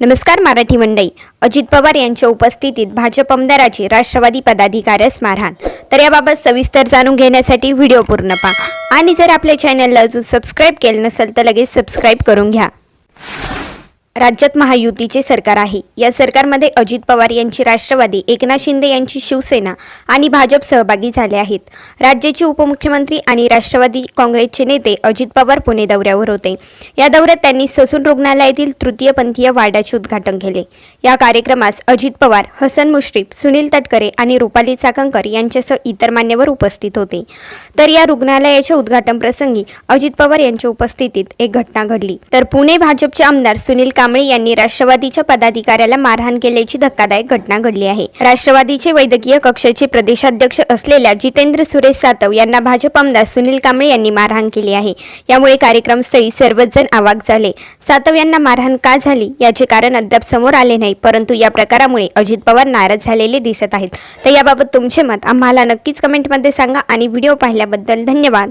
नमस्कार मराठी मंडई अजित पवार यांच्या उपस्थितीत भाजप आमदाराची राष्ट्रवादी पदाधिकाऱ्यास मारहाण तर याबाबत सविस्तर जाणून घेण्यासाठी व्हिडिओ पूर्ण पहा. आणि जर आपल्या चॅनलला अजून सबस्क्राईब केलं नसेल तर लगेच सबस्क्राईब करून घ्या. राज्यात महायुतीचे सरकार आहे. या सरकारमध्ये अजित पवार यांची राष्ट्रवादी एकनाथ शिंदे यांची शिवसेना आणि भाजप सहभागी झाले आहेत. राज्याचे उपमुख्यमंत्री आणि राष्ट्रवादी काँग्रेसचे नेते अजित पवार पुणे दौऱ्यावर होते. या दौऱ्यात त्यांनी ससून रुग्णालयातील तृतीयपंथीय वार्डाचे उद्घाटन केले. या कार्यक्रमास अजित पवार हसन मुश्रीफ सुनील तटकरे आणि रुपाली चाकणकर यांच्यासह इतर मान्यवर उपस्थित होते. तर या रुग्णालयाच्या उद्घाटन प्रसंगी अजित पवार यांच्या उपस्थितीत एक घटना घडली. तर पुणे भाजपचे आमदार सुनील कांबळे यांनी राष्ट्रवादीच्या पदाधिकाऱ्याला मारहाण केल्याची धक्कादायक घटना घडली आहे. राष्ट्रवादीचे वैद्यकीय कक्षाचे प्रदेशाध्यक्ष असलेल्या जितेंद्र सुरेश सातव यांना भाजप आमदार सुनील कांबळे यांनी मारहाण केली आहे. यामुळे कार्यक्रमस्थळी सर्वच जण अवाक झाले. सातव यांना मारहाण का झाली याचे कारण अद्याप समोर आले नाही परंतु या प्रकारामुळे अजित पवार नाराज झालेले दिसत आहेत. तर याबाबत तुमचे मत आम्हाला नक्कीच कमेंटमध्ये सांगा आणि व्हिडिओ पाहिल्याबद्दल धन्यवाद.